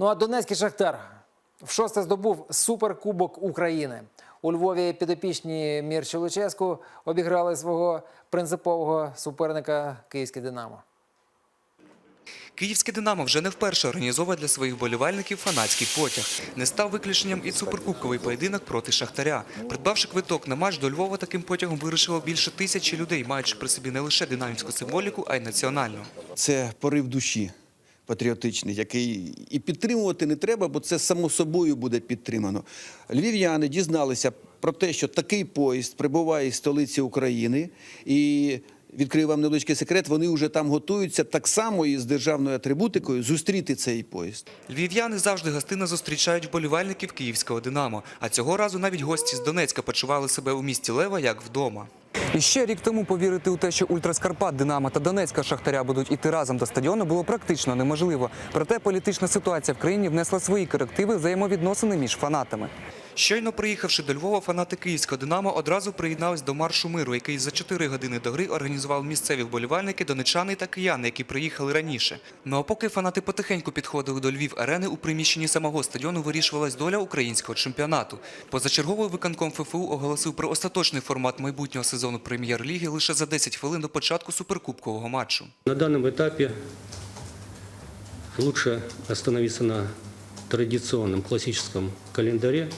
Ну а Донецький Шахтар в шосте здобув суперкубок України. У Львові підопічні Мірчі Луческу обіграли свого принципового суперника Київське Динамо. Київське «Динамо» вже не вперше організовує для своїх болівальників фанатський потяг. Не став виключенням і суперкубковий поєдинок проти Шахтаря. Придбавши квиток на матч до Львова, таким потягом вирушило більше тисячі людей, маючи при собі не лише динамівську символіку, а й національну. Це порив душі патріотичний, який і підтримувати не треба, бо це само собою буде підтримано. Львів'яни дізналися про те, що такий поїзд прибуває із столиці України, і відкрию вам невеличкий секрет, вони вже там готуються так само із державною атрибутикою зустріти цей поїзд. Львів'яни завжди гостинно зустрічають вболівальників київського «Динамо». А цього разу навіть гості з Донецька почували себе у місті Лева як вдома. І ще рік тому повірити у те, що Ультраскарпат, Динамо та Донецька Шахтаря будуть іти разом до стадіону, було практично неможливо. Проте політична ситуація в країні внесла свої корективи взаємовідносини між фанатами. Щойно приїхавши до Львова, фанати київського «Динамо» одразу приєднались до маршу миру, який за 4 години до гри організували місцеві вболівальники, донечани та кияни, які приїхали раніше. Ну а поки фанати потихеньку підходили до Львів-арени, у приміщенні самого стадіону вирішувалась доля українського чемпіонату. Позачерговий виконком ФФУ оголосив про остаточний формат майбутнього сезону прем'єр-ліги лише за 10 хвилин до початку суперкубкового матчу. На данном этапе лучше остановиться на традиционном классическом календаре.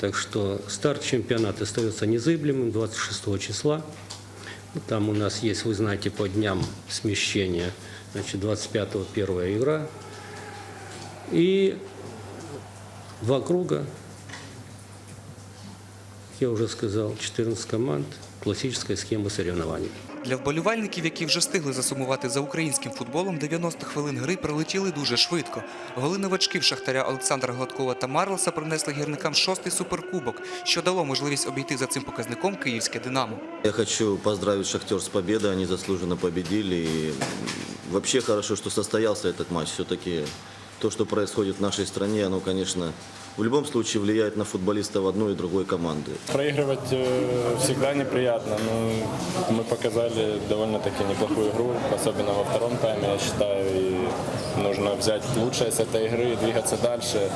Так что старт чемпионата остается незыблемым 26 числа. Там у нас есть, вы знаете, по дням смещения. Значит, 25-го первая игра. И два круга. Я уже сказал, 14 команд, классическая схема соревнований. Для вболівальників, які вже встигли засумувати за українським футболом, 90 хвилин гри пролетіли дуже швидко. Голи новачків Шахтаря Олександра Гладкова та Марлеса принесли гірникам шостий суперкубок, що дало можливість обійти за цим показником київське «Динамо». Я хочу поздравить «Шахтер» с победой. Они заслуженно победили. М, вообще хорошо, что состоялся этот матч. Все-таки то, что происходит в нашей стране, оно, конечно, в любом случае влияет на футболистов одной и другой команды. Проигрывать э, всегда неприятно, но мы показали довольно-таки неплохую игру, особенно во втором тайме, я считаю. И нужно взять лучшее с этой игры двигаться дальше.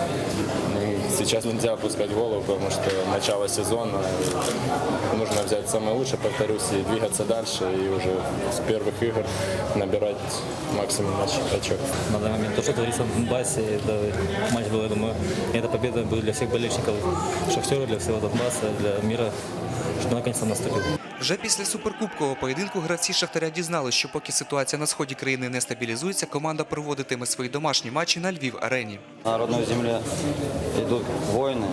И Сейчас нельзя опускать голову, потому что начало сезона. Нужно взять самое лучшее, повторюсь, и двигаться дальше. И уже с первых игр набирать максимум оч- очков. на данный момент. То, что творится в Донбассе, это матч был, я думаю, эта победа будет для всех болельщиков Шахтера, для всего Донбасса, для мира, что наконец-то наступил. Вже після суперкубкового поєдинку гравці Шахтаря дізналися, що поки ситуація на сході країни не стабілізується, команда проводитиме свої домашні матчі на Львів-арені. На родной земле идут войны.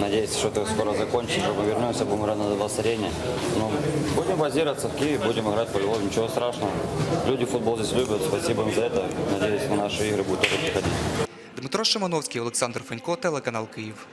Надеюсь, что это скоро закончится, что мы вернемся, будем играть на Донбасс-арене. Ну, будем базироваться в Киеве, будем играть по Львову, ничего страшного. Люди футбол здесь любят, спасибо им за это. Надеюсь, на наши игры будут тоже приходить. Дмитро Шимановський, Олександр Фенько, телеканал Київ.